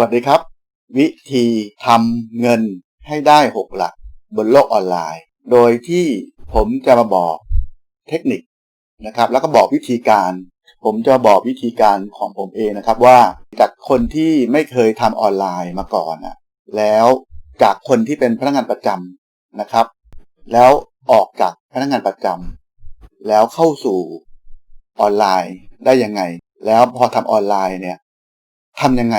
วัสดีครับ วิธีทำเงินให้ได้หกหลัก บนโลกออนไลน์ โดยที่ผมจะมาบอกเทคนิคนะครับ แล้วก็บอกวิธีการ ผมจะบอกวิธีการของผมเองนะครับว่าจากคนที่ไม่เคยทำออนไลน์มาก่อนอะแล้วจากคนที่เป็นพนักงานประจำนะครับ แล้วออกจากพนักงานประจำแล้วเข้าสู่ออนไลน์ได้ยังไง แล้วพอทำออนไลน์เนี่ยทำยังไง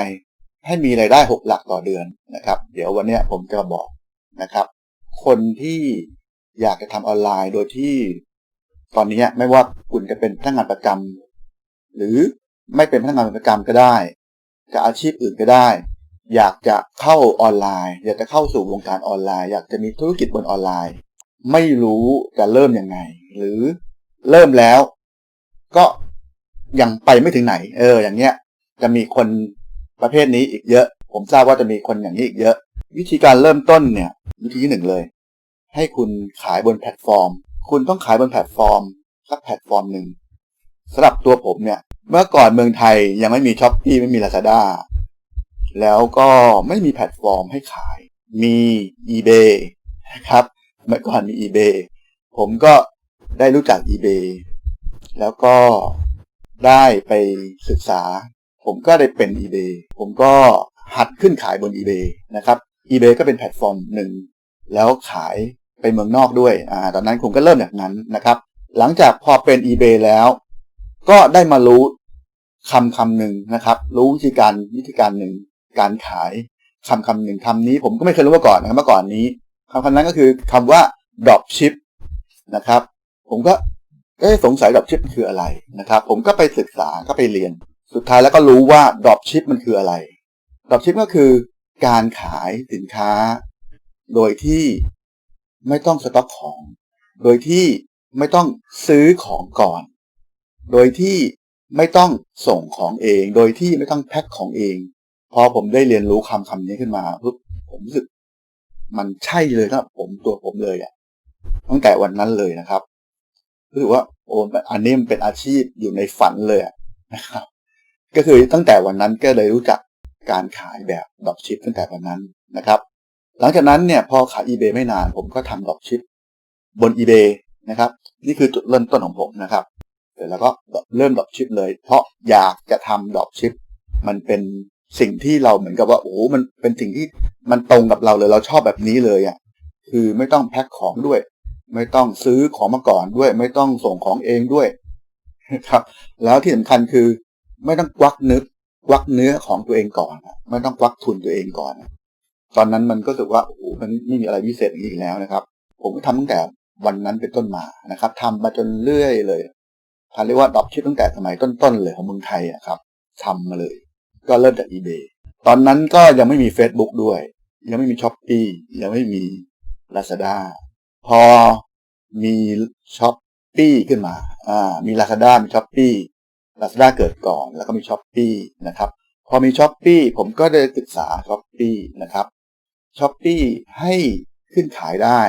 ให้มีรายได้หกหลักต่อเดือนนะครับ เดี๋ยววันนี้ผมจะบอกนะครับ คนที่อยากจะทำออนไลน์โดยที่ตอนนี้ไม่ว่าคุณจะเป็นพนักงานประจำหรือไม่เป็นพนักงานประจำก็ได้ จะอาชีพอื่นก็ได้ อยากจะเข้าออนไลน์ อยากจะเข้าสู่วงการออนไลน์ อยากจะมีธุรกิจบนออนไลน์ ไม่รู้จะเริ่มยังไง หรือเริ่มแล้ว ก็ยังไปไม่ถึงไหน เออ อย่างเงี้ย จะมีคน ประเภทนี้อีกเยอะ ผมทราบว่าจะมีคนอย่างนี้อีกเยอะ วิธีการเริ่มต้นเนี่ยวิธีที่หนึ่งเลย ให้คุณขายบนแพลตฟอร์ม คุณต้องขายบนแพลตฟอร์มสักแพลตฟอร์มหนึ่งสำหรับตัวผมเนี่ย เมื่อก่อนเมืองไทยยังไม่มีช้อปปี้ไม่มีลาซาด้าแล้วก็ไม่มีแพลตฟอร์มให้ขาย มี eBay นะครับ เมื่อก่อนมี eBay ผมก็ได้รู้จัก eBay แล้วก็ได้ไปศึกษา ผมก็ได้เป็น eBay ผมก็หัดขึ้นขายบน eBay นะครับ eBay ก็เป็นแพลตฟอร์มหนึ่ง แล้วขายไปเมืองนอกด้วยอ่าตอนนั้นผมก็เริ่มแบบนั้นนะครับ หลังจากพอเป็น eBay แล้ว ก็ได้มารู้คำคำหนึ่งนะครับ รู้วิธีการวิธีการหนึ่งการขายคำคำหนึ่งคำนี้ผมก็ไม่เคยรู้มาก่อนนะครับเมื่อก่อนนี้คำคำนั้นก็คือคำว่า drop ship นะครับ ผมก็เอ๊สงสัย drop ship คืออะไรนะครับ ผมก็ไปศึกษาก็ไปเรียน สุดท้ายแล้วก็รู้ว่า drop ship มันคืออะไร drop ship ก็คือการขายสินค้า โดยที่ไม่ต้องสต็อกของ โดยที่ไม่ต้องซื้อของก่อน โดยที่ไม่ต้องส่งของเอง โดยที่ไม่ต้องแพ็คของเอง พอผมได้เรียนรู้คำคำนี้ขึ้นมาปุ๊บผมรู้สึก มันใช่เลยครับผมตัวผมเลยอะ่ะตั้งแต่วันนั้นเลยนะครับรู้สึกว่าโอ้อันนี้มันเป็นอาชีพอยู่ในฝันเลยนะครับ ก็คือตั้งแต่วันนั้นก็เลยรู้จักการขายแบบดอกชิปตั้งแต่วันนั้นนะครับ หลังจากนั้นเนี่ยพอขาย eBay ไม่นานผมก็ทำดอกชิปบน eBay นะครับ นี่คือจุดเริ่มต้นของผมนะครับเสร็จแล้วก็เริ่มดอกชิปเลย เพราะอยากจะทำดอกชิปมันเป็นสิ่งที่เราเหมือนกับว่าโอ้มันเป็นสิ่งที่มันตรงกับเราเลยเราชอบแบบนี้เลยอะคือไม่ต้องแพ็คของด้วย ไม่ต้องซื้อของมาก่อนด้วย ไม่ต้องส่งของเองด้วยนะครับ แล้วที่สำคัญคือ ไม่ต้องควักนึกควักเนื้อของตัวเองก่อนไม่ต้องควักทุนตัวเองก่อนตอนนั้นมันก็รู้สึกว่าโอ้โหมันไม่มีอะไรพิเศษอย่างนี้อีกแล้วนะครับ ผมก็ทำตั้งแต่วันนั้นเป็นต้นมานะครับทำมาจนเรื่อยเลยเขาเรียกว่าดรอปชิปตั้งแต่สมัยต้นๆเลยของเมืองไทยอะครับทำมาเลย ก็เริ่มจาก eBay ตอนนั้นก็ยังไม่มี Facebook ด้วย ยังไม่มี s h อ p e e ยังไม่มี Lazada พอมีช้อปปี้ขึ้นมาอ่ามี Lazada มี s h อ p e e Lazada เกิดก่อน แล้วก็มี s h อ p e e นะครับ พอมี s h อ p e e ผมก็ได้ศึกษา s h อ p e e นะครับ s h อ p e e ให้ขึ้นขายได้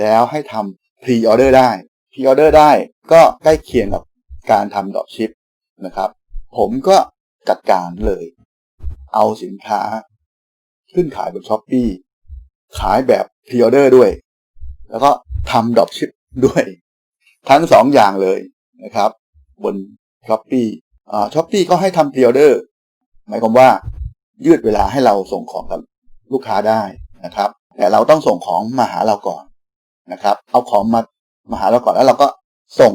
แล้วให้ทำ pre order ได้ pre order ได้ก็ใกล้เคียงกับการทำดอกชิปนะครับ ผมก็จัดการเลย เอาสินค้า ขึ้นขายบนช้อปปีขายแบบพรีออเดอร์ด้วย แล้วก็ทำดอกชิปด้วย ทั้งสองอย่างเลยนะครับ บน ช้อปปีช้อปปีก็ให้ทำพรีออเดอร์หมายความว่ายืดเวลาให้เราส่งของกับลูกค้าได้นะครับ แต่เราต้องส่งของมาหาเราก่อนนะครับ เอาของมามาหาเราก่อนแล้วเราก็ส่ง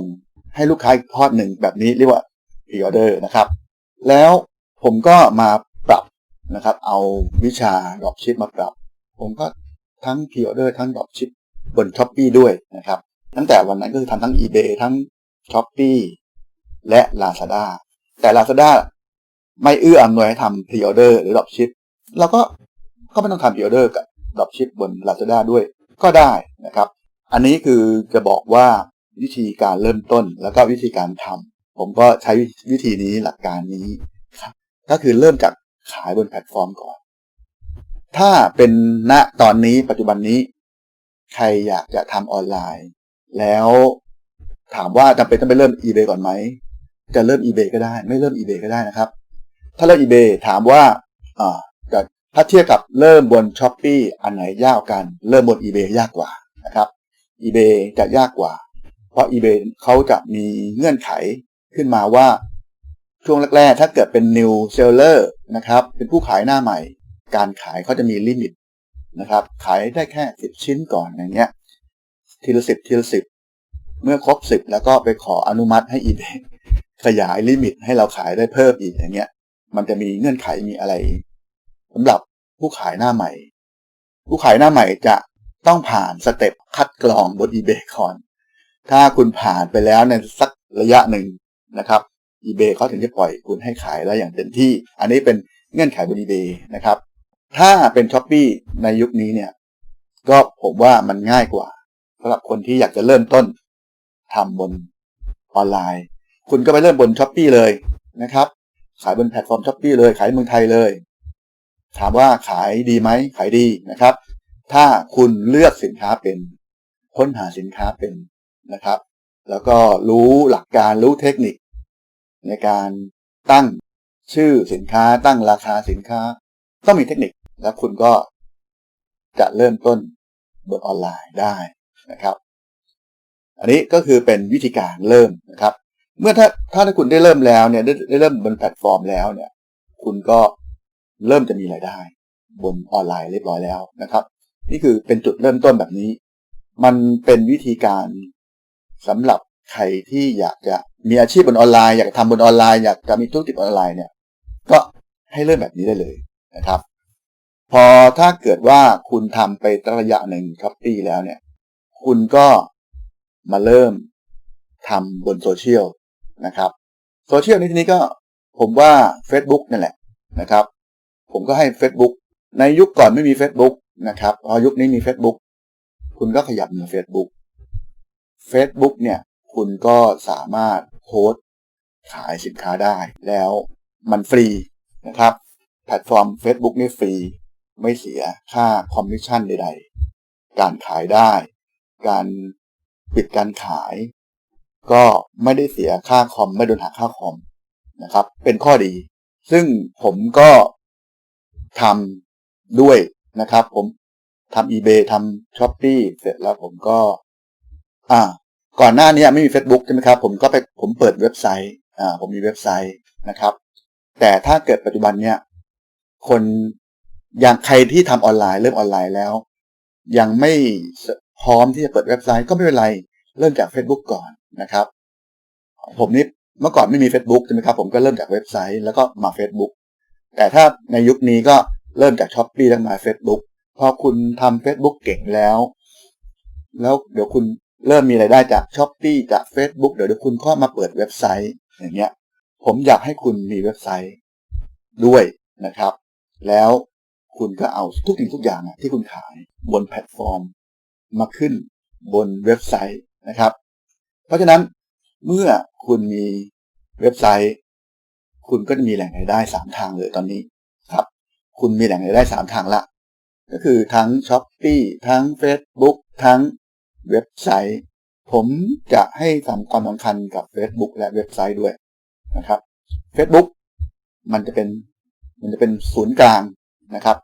ให้ลูกค้าอีกทอดหนึ่งแบบนี้เรียกว่าพรีออเดอร์นะครับ แล้วผมก็มาปรับนะครับ เอาวิชาดอกชิปมาปรับ ผมก็ทั้งพรีออเดอร์ทั้งดอกชิปบนช้อปปีด้วยนะครับ ตั้งแต่วันนั้นก็คือทำทั้ง eBay ทั้งช้อปปี และ Lazada แต่ Lazada ไม่เอื้ออำนวยให้ทำพรีออเดอร์หรือดรอกชิปเราก็ก็ไม่ต้องทำพรีออเดอร์กับดรอกชิปบน Lazada ด้วยก็ได้นะครับ อันนี้คือจะบอกว่าวิธีการเริ่มต้นแล้วก็วิธีการทำผมก็ใช้วิธีนี้หลักการนี้ก็คือเริ่มจากขายบนแพลตฟอร์มก่อน ถ้าเป็นณตอนนี้ปัจจุบันนี้ ใครอยากจะทำออนไลน์ แล้วถามว่าจำเป็นต้องไปเริ่ม eBay ก่อนไหม จะเริ่ม eBay ก็ได้ ไม่เริ่ม eBay ก็ได้นะครับ ถ้าเริ่ม eBay ถามว่าถ้าเทียบกับเริ่มบน s h อ p e e อันไหนยากกัน เริ่มบน eBay ยากกว่านะครับ eBay จะยากกว่า เพราะ eBay เขาจะมีเงื่อนไขขึ้นมาว่าช่วงแรกๆ ถ้าเกิดเป็น new seller นะครับ เป็นผู้ขายหน้าใหม่ การขายเขาจะมีลิมิตนะครับ ขายได้แค่ 10 ชิ้นก่อนอย่างเงี้ย ทีละสิบทีละสิบ เมื่อครบสิบแล้วก็ไปขออนุมัติให้ eBay ขยายลิมิตให้เราขายได้เพิ่มอีกอย่างเงี้ย มันจะมีเงื่อนไขมีอะไรสำหรับผู้ขายหน้าใหม่ ผู้ขายหน้าใหม่จะต้องผ่านสเต็ปคัดกรองบน eBay ก่อน ถ้าคุณผ่านไปแล้วในสักระยะหนึ่งนะครับ eBay เขาถึงจะปล่อยคุณให้ขายได้อย่างเต็มที่ อันนี้เป็นเงื่อนไขบน eBay นะครับ ถ้าเป็น s h อ p e e ในยุคนี้เนี่ย ก็ผมว่ามันง่ายกว่าสำหรับคนที่อยากจะเริ่มต้นทำบนออนไลน์ คุณก็ไปเริ่มบน s h อ p e e เลยนะครับ ขายบนแพลตฟอร์ม s h อ p e e เลย ขายเมืองไทยเลย ถามว่าขายดีไหมขายดีนะครับ ถ้าคุณเลือกสินค้าเป็น ค้นหาสินค้าเป็นนะครับ แล้วก็รู้หลักการรู้เทคนิค ในการตั้งชื่อสินค้าตั้งราคาสินค้า ต้องมีเทคนิคแล้วคุณก็จะเริ่มต้นบนออนไลน์ได้นะครับ อันนี้ก็คือเป็นวิธีการเริ่มนะครับ เมื่อถ้าถ้าคุณได้เริ่มแล้วเนี่ยได้ได้เริ่มบนแพลตฟอร์มแล้วเนี่ย คุณก็เริ่มจะมีรายได้ บนออนไลน์เรียบร้อยแล้วนะครับ นี่คือเป็นจุดเริ่มต้นแบบนี้ มันเป็นวิธีการสำหรับใครที่อยากจะมีอาชีพบนออนไลน์อยากทำบนออนไลน์อยากจะมีธุรกิจออนไลน์เนี่ย ก็ให้เริ่มแบบนี้ได้เลยนะครับ พอถ้าเกิดว่าคุณทำไประยะหนึ่งครับปีแล้วเนี่ย คุณก็มาเริ่มทำบนโซเชียล นะครับโซเชียลในที่นี้ก็ผมว่า Facebook นั่นแหละนะครับ ผมก็ให้ Facebook ในยุคก่อนไม่มี Facebook นะครับพอยุคนี้มี Facebook คุณก็ขยับมา Facebook Facebook เนี่ยคุณก็สามารถโพสต์ขายสินค้าได้ แล้วมันฟรีนะครับ แพลตฟอร์ม Facebook นี่ฟรี ไม่เสียค่าคอมมิชชั่นใด ๆ การขายได้ การปิดการขาย ก็ไม่ได้เสียค่าคอมไม่โดนหักค่าคอมนะครับ เป็นข้อดี ซึ่งผมก็ทำด้วยนะครับ ผมทำ eBay ทำ Shopee เสร็จแล้วผมก็ อ่า ก่อนหน้านี้ไม่มี Facebook ใช่ไหมครับ ผมก็ไปผมเปิดเว็บไซต์ อ่า ผมมีเว็บไซต์นะครับ แต่ถ้าเกิดปัจจุบันเนี้ยคนอย่างใครที่ทำออนไลน์ เริ่มออนไลน์แล้ว ยังไม่พร้อมที่จะเปิดเว็บไซต์ก็ไม่เป็นไร เริ่มจาก Facebook ก่อน นะครับผมนี่เมื่อก่อนไม่มี Facebook ใช่ไหมครับผมก็เริ่มจากเว็บไซต์แล้วก็มา Facebook แต่ถ้าในยุคนี้ก็เริ่มจาก s h อ p e e แล้วมา Facebook พอคุณทำ Facebook เก่งแล้ว แล้วเดี๋ยวคุณเริ่มมีรายได้จาก s h อ p e e จาก Facebook เดี๋ยวเดี๋ยวคุณก็มาเปิดเว็บไซต์อย่างเงี้ย ผมอยากให้คุณมีเว็บไซต์ด้วยนะครับ แล้วคุณก็เอาทุกสิ่งทุกอย่างที่คุณขายบนแพลตฟอร์ม มาขึ้นบนเว็บไซต์นะครับ เพราะฉะนั้นเมื่อคุณมีเว็บไซต์ คุณก็จะมีแหล่งรายได้สามทางเลยตอนนี้ครับ คุณมีแหล่งรายได้สามทางละ ก็คือทั้ง s h อ p e e ทั้ง Facebook ทั้งเว็บไซต์ ผมจะให้ทำความสำคัญกับ Facebook และเว็บไซต์ด้วยนะครับ Facebook มันจะเป็นมันจะเป็นศูนย์กลางนะครับ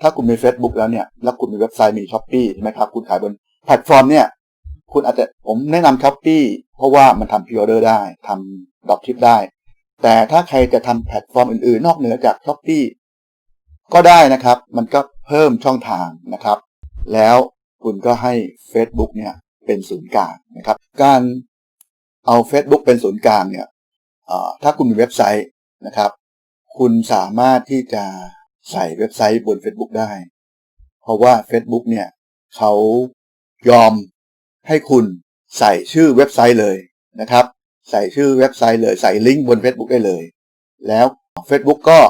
ถ้าคุณมี Facebook แล้วเนี่ย แล้วคุณมีเว็บไซต์มี s h อ p e e ใช่ไหมครับ คุณขายบนแพลตฟอร์มเนี่ย คุณอาจจะผมแนะนำ s h อ p e e เพราะว่ามันทำพิออเดอร์ได้ทำดรอปชิปได้ แต่ถ้าใครจะทำแพลตฟอร์มอื่นๆ นอกเหนือจาก s h อ p e e ก็ได้นะครับ มันก็เพิ่มช่องทางนะครับ แล้วคุณก็ให้ Facebook เนี่ยเป็นศูนย์กลางนะครับ การเอา Facebook เป็นศูนย์กลางเนี่ยถ้าคุณมีเว็บไซต์นะครับ คุณสามารถที่จะใส่เว็บไซต์บน Facebook ได้ เพราะว่า Facebook เนี่ยเขายอม ให้คุณใส่ชื่อเว็บไซต์เลยนะครับ ใส่ชื่อเว็บไซต์เลยใส่ลิงก์บน Facebook ได้เลย แล้ว Facebook ก็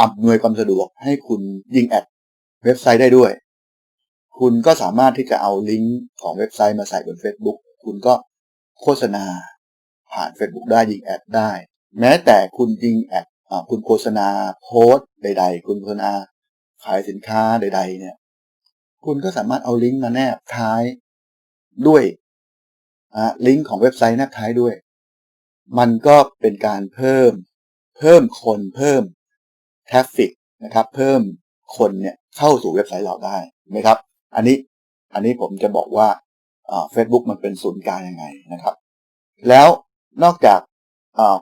อำนวยความสะดวกให้คุณยิงแอดเว็บไซต์ได้ด้วย คุณก็สามารถที่จะเอาลิงก์ของเว็บไซต์มาใส่บน Facebook คุณก็โฆษณาผ่าน Facebook ได้ยิงแอดได้ แม้แต่คุณยิงแอดคุณโฆษณาโพสต์ใด ๆ คุณโฆษณาขายสินค้าใด ๆ เนี่ย คุณก็สามารถเอาลิงก์มาแนบท้าย ด้วยลิงก์ของเว็บไซต์แนบท้ายด้วย มันก็เป็นการเพิ่ม เพิ่มคนเพิ่มทราฟฟิกนะครับ เพิ่มคนเนี่ยเข้าสู่เว็บไซต์เราได้นไหมครับ อันนี้อันนี้ผมจะบอกว่าเฟซบุ๊กมันเป็นศูนย์กลางยังไงนะครับ แล้วนอกจาก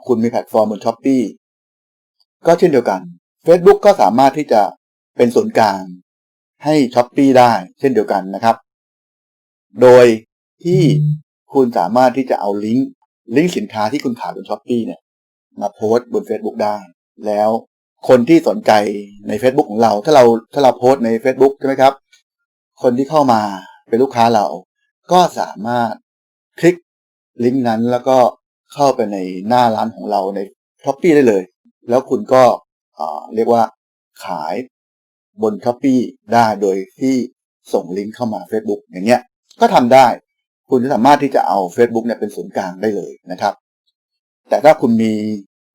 คุณมีแพลตฟอร์มบนช้อปปีก็เช่นเดียวกัน Facebook ก็สามารถที่จะเป็นศูนย์กลางให้ช้อปปีได้เช่นเดียวกันนะครับ โดยที่คุณสามารถที่จะเอาลิงก์ลิงก์สินค้าที่คุณขายบนช้อปปีเนี่ยมาโพสต์บน Facebook ได้ แล้วคนที่สนใจใน Facebook ของเรา ถ้าเราถ้าเราโพสต์ใน Facebook ใช่ไหมครับ คนที่เข้ามาเป็นลูกค้าเรา ก็สามารถคลิกลิงก์นั้นแล้วก็เข้าไปในหน้าร้านของเราในช้อปปีได้เลย แล้วคุณก็เรียกว่าขายบนช้อปปีได้โดยที่ส่งลิงก์เข้ามา Facebook อย่างเงี้ย ก็ทำได้ คุณสามารถที่จะเอา Facebook เนี่ยเป็นศูนย์กลางได้เลยนะครับ แต่ถ้าคุณมี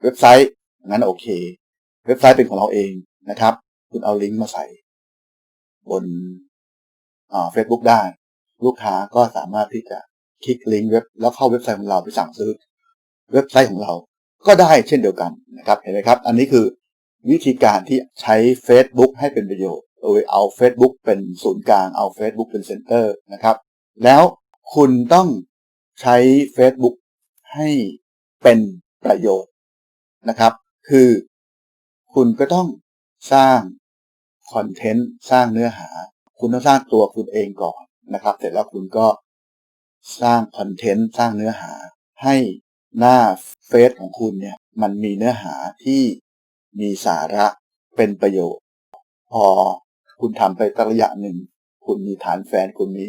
เว็บไซต์งั้นโอเค เว็บไซต์เป็นของเราเองนะครับ คุณเอาลิงก์มาใส่ บนเฟซบุ๊กได้ ลูกค้าก็สามารถที่จะคลิกลิงก์เว็บแล้วเข้าเว็บไซต์ของเราไปสั่งซื้อ เว็บไซต์ของเราก็ได้เช่นเดียวกันนะครับ เห็นไหมครับ อันนี้คือวิธีการที่ใช้ Facebook ให้เป็นประโยชน์ โดยเอา Facebook เป็นศูนย์กลาง เอา Facebook เป็นเซ็นเตอร์นะครับ แล้วคุณต้องใช้ Facebook ให้เป็นประโยชน์นะครับ คือคุณก็ต้องสร้างคอนเทนต์สร้างเนื้อหา คุณต้องสร้างตัวคุณเองก่อนนะครับ เสร็จแล้วคุณก็สร้างคอนเทนต์สร้างเนื้อหา ให้หน้าเฟซของคุณเนี่ยมันมีเนื้อหาที่มีสาระเป็นประโยชน์ พอคุณทำไปสักระยะหนึ่ง คุณมีฐานแฟนคุณมี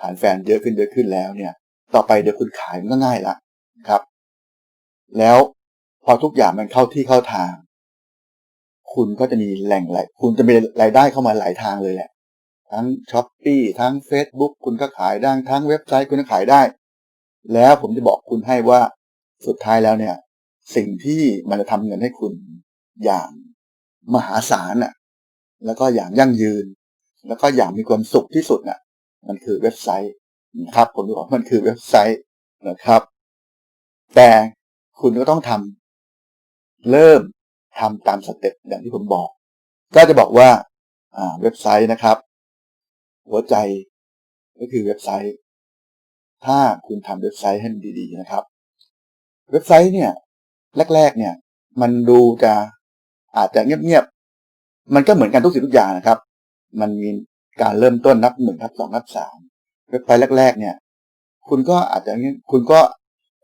ฐานแฟนเยอะขึ้นเยอะขึ้นแล้วเนี่ย ต่อไปเดี๋ยวคุณขายมันก็ง่ายละครับ แล้วพอทุกอย่างมันเข้าที่เข้าทาง คุณก็จะมีแหล่งไหลคุณจะมีรายได้เข้ามาหลายทางเลยแหละทั้งช้อปปี้ทั้ง Facebook คุณก็ขายได้ทั้งเว็บไซต์คุณก็ขายได้ แล้วผมจะบอกคุณให้ว่าสุดท้ายแล้วเนี่ย สิ่งที่มันจะทำเงินให้คุณอย่างมหาศาลน่ะ แล้วก็อย่างยั่งยืน แล้วก็อย่างมีความสุขที่สุดน่ะ มันคือเว็บไซต์นะครับผมบอกมันคือเว็บไซต์นะครับ แต่คุณก็ต้องทำเริ่มทำตามสเต็ปอย่างที่ผมบอก ก็จะบอกว่าเว็บไซต์นะครับ หัวใจก็คือเว็บไซต์ ถ้าคุณทำเว็บไซต์ให้ดีๆนะครับ เว็บไซต์เนี่ย แรก ๆ เนี่ย มันดูจะอาจจะเงียบๆมันก็เหมือนกันทุกสิ่งทุกอย่างนะครับ มันมี การเริ่มต้นนับหนึ่งนับสองนับสามไซต์แรก ๆ เนี่ย คุณก็อาจจะคุณก็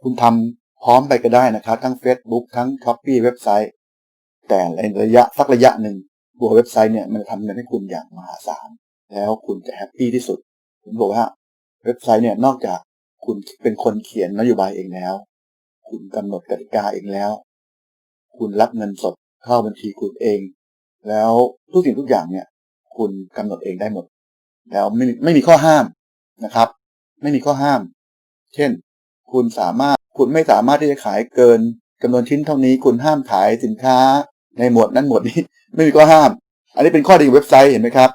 คุณทำพร้อมไปก็ได้นะครับ ทั้ง Facebook ทั้ง s h o p ปี้เว็บไซต์ แต่ในระยะสักระยะหนึ่งตัวเว็บไซต์เนี่ยมันทำเงินให้คุณอย่างมหาศาลแล้วคุณจะแฮปปี้ที่สุดผมบอกว่าเว็บไซต์เนี่ยนอกจากคุณเป็นคนเขียนนโยบายเองแล้ว คุณกำหนดกติกาเองแล้ว คุณรับเงินสดเข้าบัญชีคุณเอง แล้วทุกสิ่งทุกอย่างเนี่ย คุณกำหนดเองได้หมด แล้วไม่ไม่มีข้อห้ามนะครับ ไม่มีข้อห้าม เช่น คุณสามารถคุณไม่สามารถที่จะขายเกินจำนวนชิ้นเท่านี้ คุณห้ามขายสินค้า ในหมวดนั้นหมวดนี้ ไม่มีข้อห้าม อันนี้เป็นข้อดีเว็บไซต์เห็นไหมครับ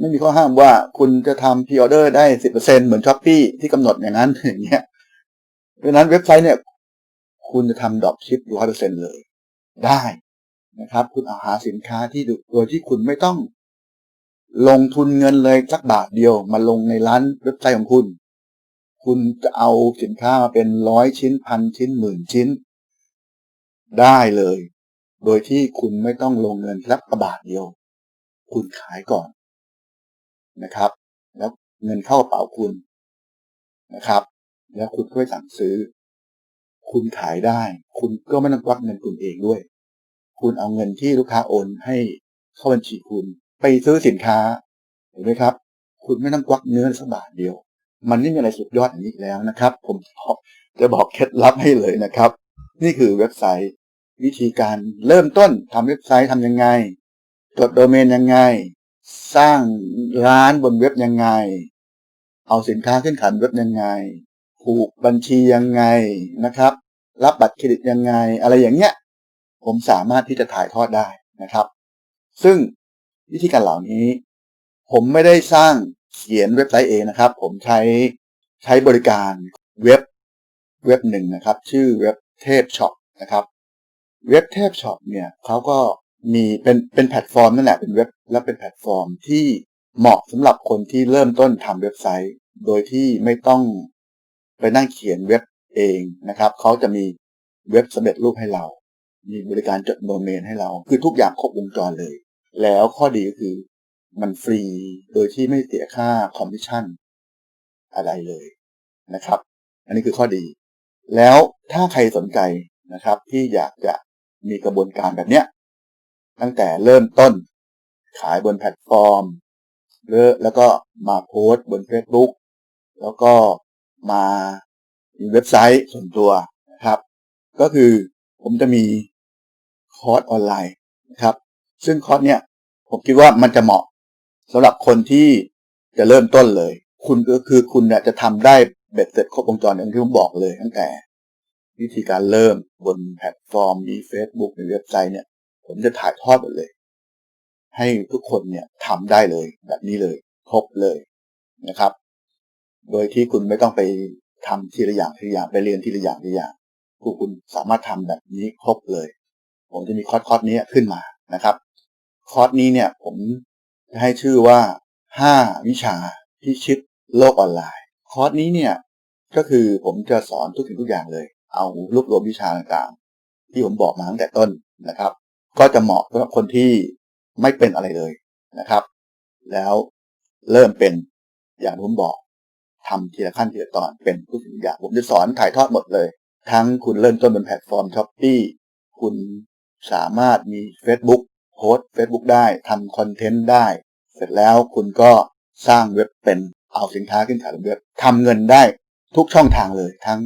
ไม่มีข้อห้ามว่าคุณจะทำพรีออเดอร์ได้สิบเปอร์เซ็นเหมือนช้อปปี้ที่กำหนดอย่างนั้นอย่างเงี้ยเพราะนั้นเว็บไซต์เนี่ย คุณจะทำดรอปชิปร้อยเปอร์เซ็นเลย ได้นะครับ คุณเอาหาสินค้าที่โดยที่คุณไม่ต้อง ลงทุนเงินเลยสักบาทเดียว มาลงในร้านเว็บไซต์ของคุณ คุณจะเอาสินค้ามาเป็นร้อยชิ้นพันชิ้นหมื่นชิ้น ได้เลย โดยที่คุณไม่ต้องลงเงินสักบาทเดียว คุณขายก่อนนะครับ แล้วเงินเข้ากระเป๋าคุณนะครับ แล้วคุณก็ไปสั่งซื้อ คุณขายได้ คุณก็ไม่ต้องควักเงินคุณเองด้วย คุณเอาเงินที่ลูกค้าโอนให้เข้าบัญชีคุณ ไปซื้อสินค้า เห็นไหมครับ คุณไม่ต้องควักเนื้อสักบาทเดียว มันไม่มีอะไรสุดยอดอย่างนี้แล้วนะครับ ผมจะบอกเคล็ดลับให้เลยนะครับ นี่คือเว็บไซต์ วิธีการเริ่มต้นทำเว็บไซต์ทำยังไงจดโดเมนยังไง สร้างร้านบนเว็บยังไง เอาสินค้าขึ้นขันเว็บยังไงผูกบัญชียังไงนะครับ รับบัตรเครดิตยังไง อะไรอย่างเงี้ย ผมสามารถที่จะถ่ายทอดได้นะครับ ซึ่ง วิธีการเหล่านี้ ผมไม่ได้สร้างเขียนเว็บไซต์เองนะครับ ผมใช้ใช้บริการเว็บเว็บหนึ่งนะครับ ชื่อเว็บเทพช็อปนะครับ เว็บเทพช็อปเนี่ยเขาก็มีเป็นเป็นแพลตฟอร์มนั่นแหละเป็นเว็บและเป็นแพลตฟอร์มที่เหมาะสำหรับคนที่เริ่มต้นทำเว็บไซต์ โดยที่ไม่ต้องไปนั่งเขียนเว็บเองนะครับเขาจะมีเว็บสำเร็จรูปให้เรา มีบริการจดโดเมนให้เรา คือทุกอย่างครบวงจรเลย แล้วข้อดีก็คือมันฟรีโดยที่ไม่เสียค่าคอมมิชชั่นอะไรเลยนะครับ อันนี้คือข้อดี แล้วถ้าใครสนใจนะครับ ที่อยากจะมีกระบวนการแบบเนี้ยตั้งแต่เริ่มต้นขายบนแพลตฟอร์มเลืแล้วก็มาโพสต์บน Facebook แล้วก็มามีเว็บไซต์ส่วนตัวนะครับ ก็คือผมจะมีคอร์สออนไลน์นะครับ ซึ่งคอร์สเนี้ย ผมคิดว่ามันจะเหมาะสำหรับคนที่จะเริ่มต้นเลย คุณก็คือคุณเนี่ยจะทำได้เบ็ดเสร็จครบวงจรอย่างที่ผมบอกเลยตั้งแต่ วิธีการเริ่มบนแพลตฟอร์มมี Facebook มีเว็บไซต์เนี่ย ผมจะถ่ายทอดหมดเลย ให้ทุกคนเนี่ยทำได้เลยแบบนี้เลย ครบเลยนะครับ โดยที่คุณไม่ต้องไปทำทีละอย่างทีละอย่างไปเรียนทีละอย่างทีละอย่างคุณสามารถทำแบบนี้ครบเลย ผมจะมีคอร์สคอร์สนี้ขึ้นมานะครับ คอร์สนี้เนี่ยผมจะให้ชื่อว่า 5 วิชาที่ชิดโลกออนไลน์ คอร์สนี้เนี่ยก็คือผมจะสอนทุกสิ่งทุกอย่างเลย เอารวบรวมวิชาต่างๆ ที่ผมบอกมาตั้งแต่ต้นนะครับ ก็จะเหมาะสำหรับคนที่ไม่เป็นอะไรเลยนะครับ แล้วเริ่มเป็นอย่างที่ผมบอกทำทีละขั้นทีละตอนเป็นทุกสิ่งอย่าง ผมจะสอนถ่ายทอดหมดเลย ทั้งคุณเริ่มต้นบนแพลตฟอร์มช้อปปี้คุณสามารถมี Facebook โพสต์ Facebook ได้ทำคอนเทนต์ได้ เสร็จแล้วคุณก็สร้างเว็บเป็นเอาสินค้าขึ้นขายบนเว็บทำเงินได้ทุกช่องทางเลยทั้ง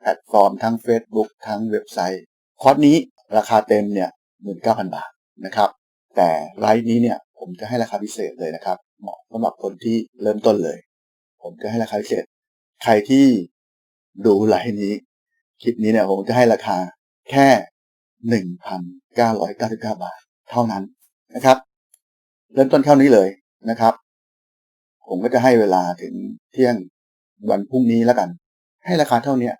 แพลตฟอร์ม ทั้ง Facebook ทั้งเว็บไซต์คอร์สนี้ราคาเต็มเนี่ยหมื่นเก้าพันบาทนะครับ แต่ไลฟ์นี้เนี่ยผมจะให้ราคาพิเศษเลยนะครับ เหมาะสำหรับคนที่เริ่มต้นเลย ผมจะให้ราคาพิเศษ ใครที่ดูไลฟ์นี้ คลิปนี้เนี่ยผมจะให้ราคาแค่หนึ่งพันเก้าร้อยเก้าสิบเก้าบาท เท่านั้นนะครับ เริ่มต้นเท่านี้เลยนะครับ ผมก็จะให้เวลาถึงเที่ยงวันพรุ่งนี้แล้วกัน ให้ราคาเท่านี้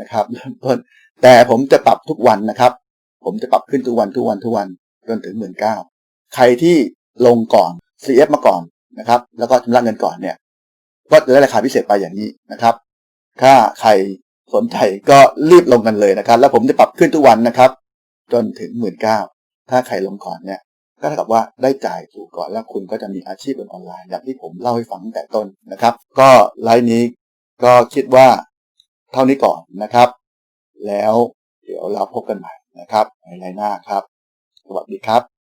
นะครับ เริ่มต้น แต่ผมจะปรับทุกวันนะครับ ผมจะปรับขึ้นทุกวันทุกวันทุกวันจนถึงหมื่นเก้าใครที่ลงก่อน CF มาก่อนนะครับ แล้วก็ชำระเงินก่อนเนี่ย ก็จะได้ราคาพิเศษไปอย่างนี้นะครับ ถ้าใครสนใจก็รีบลงกันเลยนะครับ แล้วผมจะปรับขึ้นทุกวันนะครับ จนถึงหมื่นเก้า ถ้าใครลงก่อนเนี่ยก็เท่ากับว่าได้จ่ายถูกก่อนแล้วคุณก็จะมีอาชีพบนออนไลน์อย่างที่ผมเล่าให้ฟังตั้งแต่ต้นนะครับ ก็ไลน์นี้ก็คิดว่าเท่านี้ก่อนนะครับ แล้วเดี๋ยวเราพบกันใหม่นะครับในไลน์หน้าครับ สวัสดีครับ